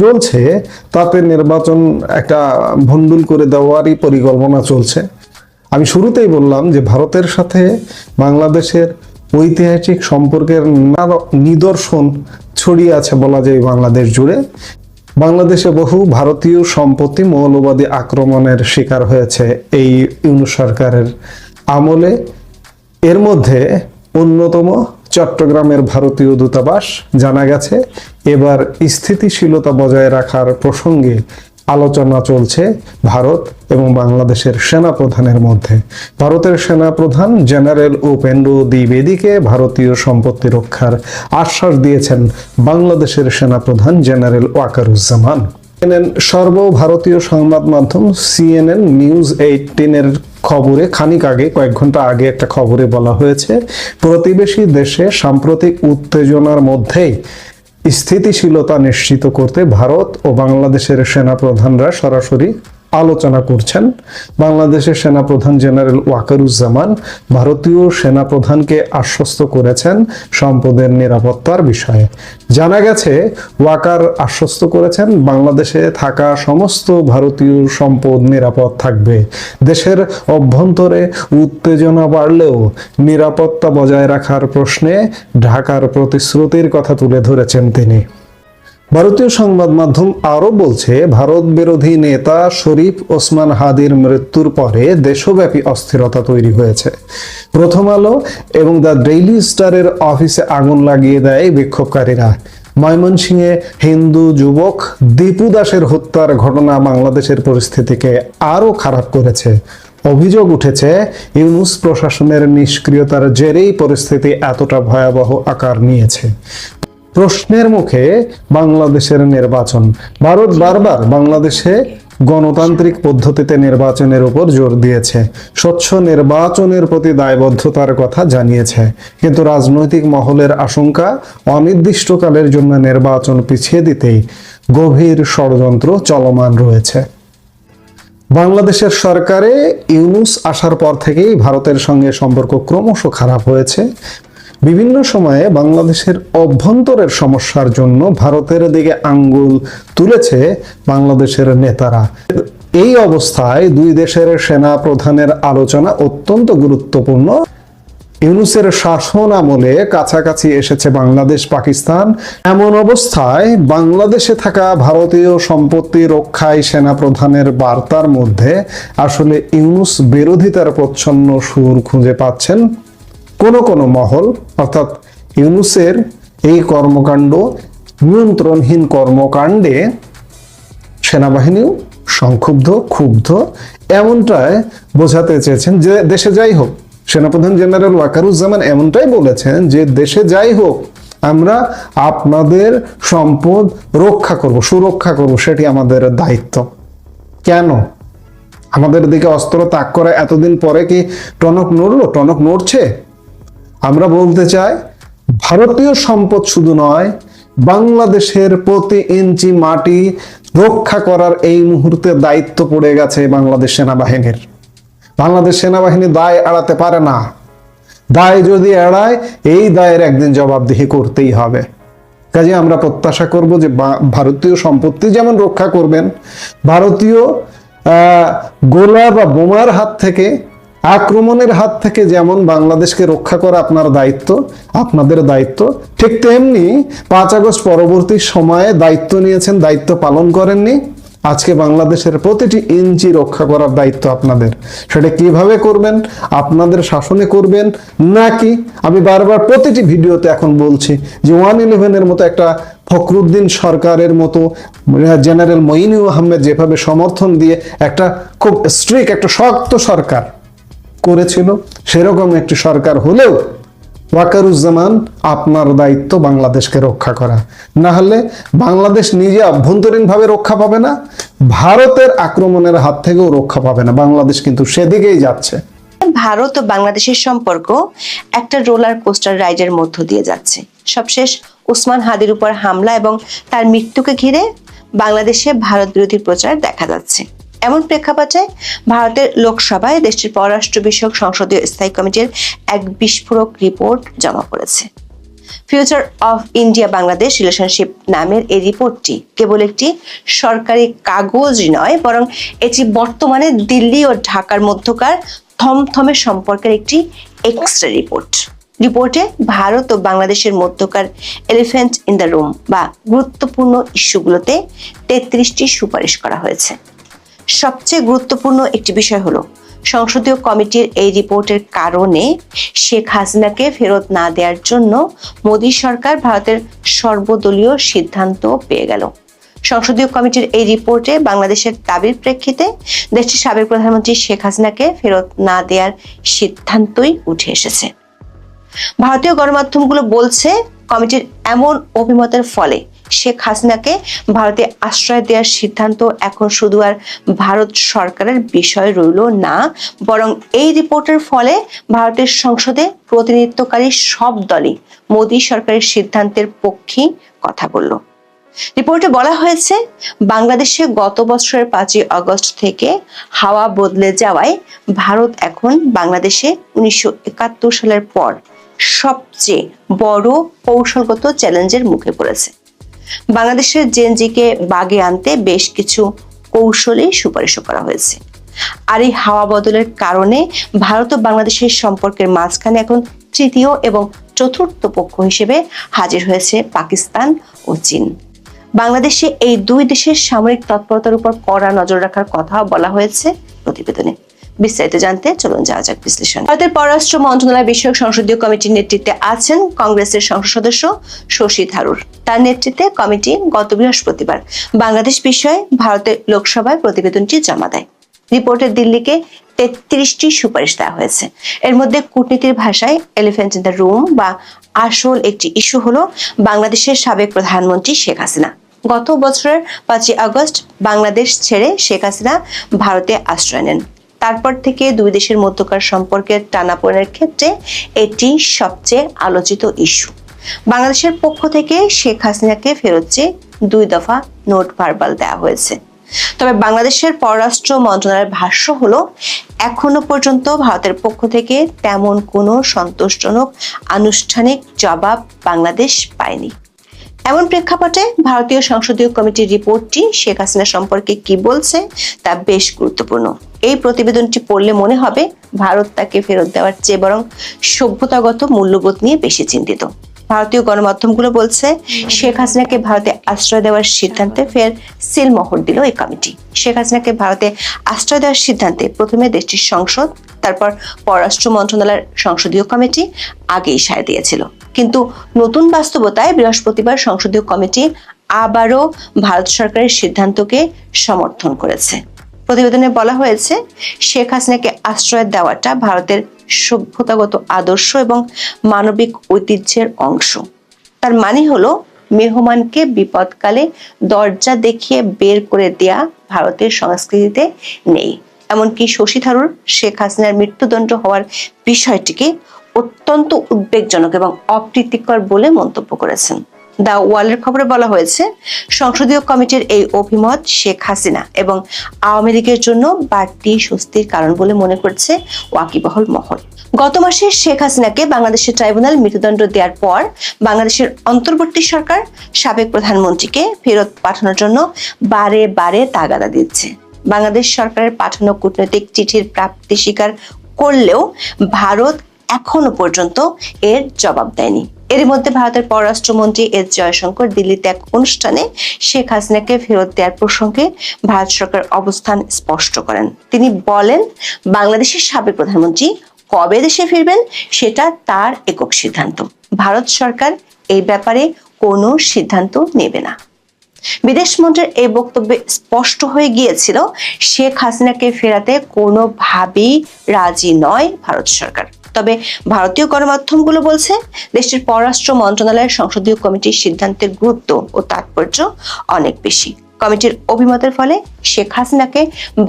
চলছে, তাতে নির্বাচন একটা ভন্ডুল করে দেওয়ারই পরিকল্পনা চলছে। আমি শুরুতেই বললাম যে ভারতের সাথে বাংলাদেশের ঐতিহাসিক সম্পর্কের নিদর্শন ছড়িয়ে আছে বলা যায় বাংলাদেশ জুড়ে। বাংলাদেশে বহু ভারতীয় সম্পত্তি মৌলবাদী আক্রমণের শিকার হয়েছে এই ইউনূস সরকারের আমলে। এর মধ্যে অন্যতম চট্টগ্রামের ভারতীয় দূতাবাস জানা গেছে, এবার স্থিতিশীলতা বজায় রাখার প্রসঙ্গে আলোচনা চলছে ভারত এবং বাংলাদেশের সেনা প্রধানের মধ্যে। ভারতের সেনা প্রধান জেনারেল উপেন্দ্র দ্বিবেদীকে ভারতীয় সম্পত্তি রক্ষার আশ্বাস দিয়েছেন বাংলাদেশের সেনা প্রধান জেনারেল ওয়াকারুজ্জামান। সর্বভারতীয় সংবাদ মাধ্যম সিএনএন নিউজ এইটিনের খবরে খানিক আগে, কয়েক ঘণ্টা আগে একটা খবরে বলা হয়েছে, প্রতিবেশী দেশে সাম্প্রতিক উত্তেজনার মধ্যেই স্থিতিশীলতা নিশ্চিত করতে ভারত ও বাংলাদেশের সেনাপ্রধানরা সরাসরি আলোচনা করছেন বাংলাদেশের সেনাপ্রধান জেনারেল ওয়াকারুজ্জামান। ভারতীয় সেনাপ্রধানকে আশ্বস্ত করেছেন সম্পদের নিরাপত্তার বিষয়ে। জানা গেছে, ওয়াকার আশ্বস্ত করেছেন, বাংলাদেশে থাকা সমস্ত ভারতীয় সম্পদ নিরাপদ থাকবে। দেশের অভ্যন্তরে উত্তেজনা বাড়লেও নিরাপত্তা বজায় রাখার প্রশ্নে ঢাকার প্রতিশ্রুতির কথা তুলে ধরেছেন তিনি। ভারতীয় সংবাদ মাধ্যম আরও বলছে, ভারত বিরোধী নেতা শরীফ ওসমান হাদির মৃত্যুর পরে দেশব্যাপী অস্থিরতা তৈরি হয়েছে। প্রথম আলো এবং দ্য ডেইলি স্টারের অফিসে আগুন লাগিয়ে দেয় বিক্ষোভকারীরা। ময়মনসিংহে হিন্দু যুবক দীপু দাসের হত্যার ঘটনা বাংলাদেশের পরিস্থিতিকে আরও খারাপ করেছে। অভিযোগ উঠেছে, ইউনুস প্রশাসনের নিষ্ক্রিয়তার জেরেই পরিস্থিতি এতটা ভয়াবহ আকার নিয়েছে। প্রশ্নের মুখে বাংলাদেশের নির্বাচন। ভারত বারবার বাংলাদেশে গণতান্ত্রিক পদ্ধতিতে নির্বাচনের উপর জোর দিয়েছে। স্বচ্ছ নির্বাচনের প্রতি দায়বদ্ধতার কথা জানিয়েছে। কিন্তু রাজনৈতিক মহলের আশঙ্কা অনির্দিষ্টকালের জন্য নির্বাচন পিছিয়ে দিতেই গভীর ষড়যন্ত্র চলমান রয়েছে। বাংলাদেশের সরকারে ইউনুস আসার পর থেকেই ভারতের সঙ্গে সম্পর্ক ক্রমশ খারাপ হয়েছে। বিভিন্ন সময়ে বাংলাদেশের অভ্যন্তরের সমস্যার জন্য ভারতের দিকে আঙ্গুল তুলেছে বাংলাদেশের নেতারা। এই অবস্থায় দুই দেশের সেনা প্রধানের আলোচনা অত্যন্ত গুরুত্বপূর্ণ। ইউনুসের শাসন আমলে কাছাকাছি এসেছে বাংলাদেশ, পাকিস্তান। এমন অবস্থায় বাংলাদেশে থাকা ভারতীয় সম্পত্তি রক্ষায় সেনা প্রধানের বার্তার মধ্যে আসলে ইউনুস বিরোধিতার প্রচ্ছন্ন সুর খুঁজে পাচ্ছেন কোন কোন মহল, অর্থাৎ ইউনুসের এই কর্মকাণ্ড, নিয়ন্ত্রণহীন কর্মকাণ্ডে সেনাবাহিনীও সংক্ষুব্ধ, ক্ষুব্ধ, এমনটাই বোঝাতে চেয়েছেন যে দেশে যাই হোক, সেনাপ্রধান জেনারেল ওয়াকারুজ্জামান এমনটাই বলেছেন যে দেশে যাই হোক, আমরা আপনাদের সম্পদ রক্ষা করব, সুরক্ষা করব, সেটি আমাদের দায়িত্ব। কেন? আমাদের দিকে অস্ত্র তাক করা এতদিন পরে কি টনক নড়লো? টনক নড়ছে? আমরা বলতে চাই, ভারতীয় সম্পদ শুধু নয়, বাংলাদেশের প্রতি ইঞ্চি মাটি রক্ষা করার এই মুহূর্তে দায়িত্ব পড়ে গেছে বাংলাদেশ সেনাবাহিনীর। বাংলাদেশ সেনাবাহিনী দায় এড়াতে পারে না। দায় যদি এড়ায়, এই দায়ের একদিন জবাবদিহি করতেই হবে। কাজে আমরা প্রত্যাশা করব যে ভারতীয় সম্পত্তি যেমন রক্ষা করবেন, ভারতীয় গোলা বা বোমার হাত থেকে আক্রমণের হাত থেকে যেমন বাংলাদেশকে রক্ষা করা আপনার দায়িত্ব, আপনাদের দায়িত্ব, ঠিক তেমনি পাঁচ আগস্ট পরবর্তী সময়ে দায়িত্ব নিয়েছেন, দায়িত্ব পালন করেননি। আজকে বাংলাদেশের প্রতিটি ইঞ্চি রক্ষা করার দায়িত্ব আপনাদের। সেটা কীভাবে করবেন, আপনাদের শাসনে করবেন, নাকি আমি বারবার প্রতিটি ভিডিওতে এখন বলছি যে ওয়ান ইলেভেনের মতো একটা ফখরুদ্দিন সরকারের মতো জেনারেল মঈনু আহমেদ যেভাবে সমর্থন দিয়ে একটা খুব স্ট্রিক একটা শক্ত সরকার করেছিল, সেরকম একটি সরকার হলেও ওয়াকারুজ্জামান আপনার দায়িত্ব বাংলাদেশকে রক্ষা করা। না হলে বাংলাদেশ নিজে অভ্যন্তরীণভাবে রক্ষা পাবে না, ভারতের আক্রমণের হাত থেকেও রক্ষা পাবে না। বাংলাদেশ কিন্তু সেদিকেই যাচ্ছে। ভারত ও বাংলাদেশের সম্পর্ক একটা রোলার কোস্টার রাইডের মধ্য দিয়ে যাচ্ছে। সবশেষ ওসমান হাদির উপর হামলা এবং তার মৃত্যুকে ঘিরে বাংলাদেশে ভারত বিরোধী প্রচার দেখা যাচ্ছে। এমন প্রেক্ষাপটে ভারতের লোকসভায় দেশটির পররাষ্ট্র বিষয়ক সংসদীয় স্থায়ী কমিটির এক বিস্ফোরক রিপোর্ট জমা পড়েছে। Future of India Bangladesh relationship নামের এই রিপোর্টটি কেবল একটি সরকারি কাগজ নয়, বরং এটি বর্তমানে দিল্লি ও ঢাকার মধ্যকার থমথমে সম্পর্কের একটি এক্সট্রা রিপোর্ট। রিপোর্টে ভারত ও বাংলাদেশের মধ্যকার এলিফ্যান্ট ইন দ্য রুম বা গুরুত্বপূর্ণ ইস্যুগুলোতে তেত্রিশটি সুপারিশ করা হয়েছে। সবচেয়ে গুরুত্বপূর্ণ একটি বিষয় হলো, সংসদীয় কমিটির এই রিপোর্টের কারণে শেখ হাসিনাকে ফেরত না দেওয়ার জন্য মোদী সরকার ভারতের সর্বদলীয় সিদ্ধান্ত পেয়ে গেল। সংসদীয় কমিটির এই রিপোর্টে বাংলাদেশের দাবির প্রেক্ষিতে দেশটির সাবেক প্রধানমন্ত্রী শেখ হাসিনাকে ফেরত না দেওয়ার সিদ্ধান্তই উঠে এসেছে। ভারতীয় গণমাধ্যমগুলো বলছে, কমিটির এমন অভিমতের ফলে শেখ হাসিনাকে ভারতে আশ্রয় দেওয়ার সিদ্ধান্ত এখন শুধু আর ভারত সরকারের বিষয় রইল না, বরং এই রিপোর্টের ফলে ভারতের সংসদে প্রতিনিধিত্বকারী সব দলই মোদী সরকারের সিদ্ধান্তের পক্ষে কথা বলল। রিপোর্টে বলা হয়েছে, বাংলাদেশে গত বছরের পাঁচই আগস্ট থেকে হাওয়া বদলে যাওয়ায় ভারত এখন বাংলাদেশে উনিশশো একাত্তর সালের পর সবচেয়ে বড় কৌশলগত চ্যালেঞ্জের মুখে পড়েছে। বাংলাদেশের জেনজিকে বাগে আনতে বেশ কিছু কৌশলী সুপারিশও করা হয়েছে। আর এই হাওয়া বদলের কারণে ভারত ও বাংলাদেশের সম্পর্কের মাঝখানে এখন তৃতীয় এবং চতুর্থ পক্ষ হিসেবে হাজির হয়েছে পাকিস্তান ও চীন। বাংলাদেশে এই দুই দেশের সামরিক তৎপরতার উপর কড়া নজর রাখার কথাও বলা হয়েছে প্রতিবেদনে। বিস্তারিত জানতে চলুন যাওয়া যাক বিশ্লেষণ। ভারতের পররাষ্ট্র মন্ত্রণালয় বিষয়ক সংসদীয় কমিটির নেতৃত্বে আছেন কংগ্রেসের সংসদ সদস্য শশী থারুর। তার নেতৃত্বে কমিটি গত বৃহস্পতিবার বাংলাদেশ বিষয়ে ভারতের লোকসভায় প্রতিবেদনটি জমা দেয়। রিপোর্টে দিল্লিকে তেত্রিশটি সুপারিশ দেওয়া হয়েছে। এর মধ্যে কূটনীতির ভাষায় এলিফেন্ট ইন দ্য রুম বা আসল একটি ইস্যু হলো বাংলাদেশের সাবেক প্রধানমন্ত্রী শেখ হাসিনা। গত বছরের পাঁচই আগস্ট বাংলাদেশ ছেড়ে শেখ হাসিনা ভারতে আশ্রয় নেন। তারপর থেকে দুই দেশের মধ্যকার সম্পর্কের টানাপোড়েনের ক্ষেত্রে এটি সবচেয়ে আলোচিত ইস্যু। বাংলাদেশের পক্ষ থেকে শেখ হাসিনাকে ফেরত চেয়ে দুই দফা নোট ভার্বাল দেওয়া হয়েছে। তবে বাংলাদেশের পররাষ্ট্র মন্ত্রণালয়ের ভাষ্য হলো, এখনও পর্যন্ত ভারতের পক্ষ থেকে তেমন কোনো সন্তোষজনক আনুষ্ঠানিক জবাব বাংলাদেশ পায়নি। এমন প্রেক্ষাপটে ভারতীয় সংসদীয় কমিটির রিপোর্টটি শেখ হাসিনা সম্পর্কে কি বলছে তা বেশ গুরুত্বপূর্ণ। এই প্রতিবেদনটি পড়লে মনে হবে ভারত তাকে ফেরত দেওয়ার চেয়ে বরং সভ্যতাগত মূল্যবোধ নিয়ে বেশি চিন্তিত। ভারতীয় গণমাধ্যমগুলো বলছে, শেখ হাসিনাকে ভারতে আশ্রয় দেওয়ার সিদ্ধান্তে ফের সিলমোহর দিল এই কমিটি। শেখ হাসিনাকে ভারতে আশ্রয় দেওয়ার সিদ্ধান্তে প্রথমে দেশটির সংসদ, তারপর পররাষ্ট্র মন্ত্রণালয়ের সংসদীয় কমিটি আগেই সায় দিয়েছিল। কিন্তু নতুন বাস্তবতায় বৃহস্পতিবার সংসদীয় কমিটি আবারও ভারত সরকারের সিদ্ধান্তকে সমর্থন করেছে। প্রতিবেদনে বলা হয়েছে, শেখ হাসিনাকে আশ্রয় দেওয়াটা ভারতের সভ্যতাগত আদর্শ এবং মানবিক ঐতিহ্যের অংশ। তার মানে হলো, মেহমানকে বিপদকালে দরজা দেখিয়ে বের করে দেয়া ভারতের সংস্কৃতিতে নেই। এমনকি শশী থারুর শেখ হাসিনার মৃত্যুদণ্ড হওয়ার বিষয়টিকে অত্যন্ত উদ্বেগজনক এবং অপ্রীতিকর বলে মন্তব্য করেছেন। দ্য ওয়ালের খবরে বলা হয়েছে, সংসদীয় কমিটির এই অভিমত শেখ হাসিনা এবং আওয়ামী লীগের জন্য বাড়তি স্বস্তির কারণ বলে মনে করছে ওয়াকিবহল মহল। গত মাসে শেখ হাসিনাকে বাংলাদেশের ট্রাইব্যুনাল মৃত্যুদণ্ড দেওয়ার পর বাংলাদেশের অন্তর্বর্তী সরকার সাবেক প্রধানমন্ত্রীকে ফেরত পাঠানোর জন্য বারে বারে তাগাদা দিচ্ছে। বাংলাদেশ সরকারের পাঠানো কূটনৈতিক চিঠির প্রাপ্তি স্বীকার করলেও ভারত এখনও পর্যন্ত এর জবাব দেয়নি। এর মধ্যে ভারতের পররাষ্ট্রমন্ত্রী এস জয়শঙ্কর দিল্লিতে এক অনুষ্ঠানে শেখ হাসিনাকে ফেরত দেওয়ার প্রসঙ্গে ভারত সরকার অবস্থান স্পষ্ট করেন। তিনি বলেন, বাংলাদেশের সাবেক প্রধানমন্ত্রী কবে দেশে ফিরবেন সেটা তার একক সিদ্ধান্ত। ভারত সরকার এই ব্যাপারে কোনো সিদ্ধান্ত নেবে না। বিদেশ মন্ত্রীর এই বক্তব্যে স্পষ্ট হয়ে গিয়েছিল, শেখ হাসিনাকে ফেরাতে কোনোভাবেই রাজি নয় ভারত সরকার। তবে ভারতীয় গণমাধ্যমগুলো বলছে, দেশটির পররাষ্ট্র মন্ত্রণালয়ের সংসদীয় কমিটির সিদ্ধান্তের গুরুত্ব ও তাৎপর্য অনেক বেশি। কমিটির অভিমতের ফলে শেখ হাসিনাকে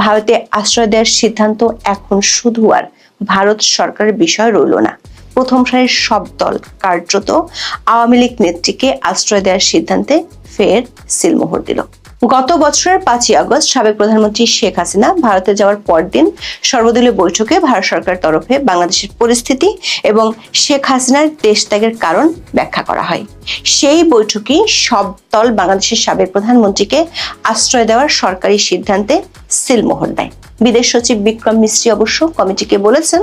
ভারতে আশ্রয় দেওয়ার সিদ্ধান্ত এখন শুধু আর ভারত সরকারের বিষয় রইল না। প্রথম সারির সব দল কার্যত আওয়ামী লীগ নেত্রীকে আশ্রয় দেওয়ার সিদ্ধান্তে ফের সিলমোহর দিল। গত বছরের পাঁচই আগস্ট সাবেক প্রধানমন্ত্রী শেখ হাসিনা ভারতে যাওয়ার পরদিন সর্বদলীয় বৈঠকে ভারত সরকারের তরফে বাংলাদেশের পরিস্থিতি এবং শেখ হাসিনার দেশ ত্যাগের কারণ ব্যাখ্যা করা হয়। সেই বৈঠকেই সব দল বাংলাদেশের সাবেক প্রধানমন্ত্রীকে আশ্রয় দেওয়ার সরকারি সিদ্ধান্তে সিলমোহর দেয়। বিদেশ সচিব বিক্রম মিশ্রি অবশ্য কমিটিকে বলেছেন,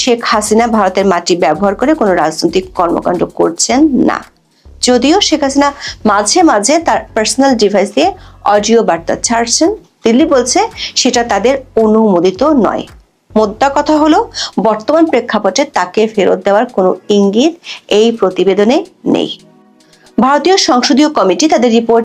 শেখ হাসিনা ভারতের মাটি ব্যবহার করে কোনো রাজনৈতিক কর্মকাণ্ড করছেন না। যদিও শেখ হাসিনা মাঝে মাঝে তার পার্সোনাল ডিভাইস দিয়ে অডিও বার্তা ছাড়ছেন। দিল্লি বলছে সেটা তাদের অনুমোদিত নয়। মোদ্দা কথা হলো, বর্তমান প্রেক্ষাপটে তাকে ফেরত দেওয়ার কোনো ইঙ্গিত এই প্রতিবেদনে নেই। ভারতীয় সংসদীয় কমিটি তাদের রিপোর্ট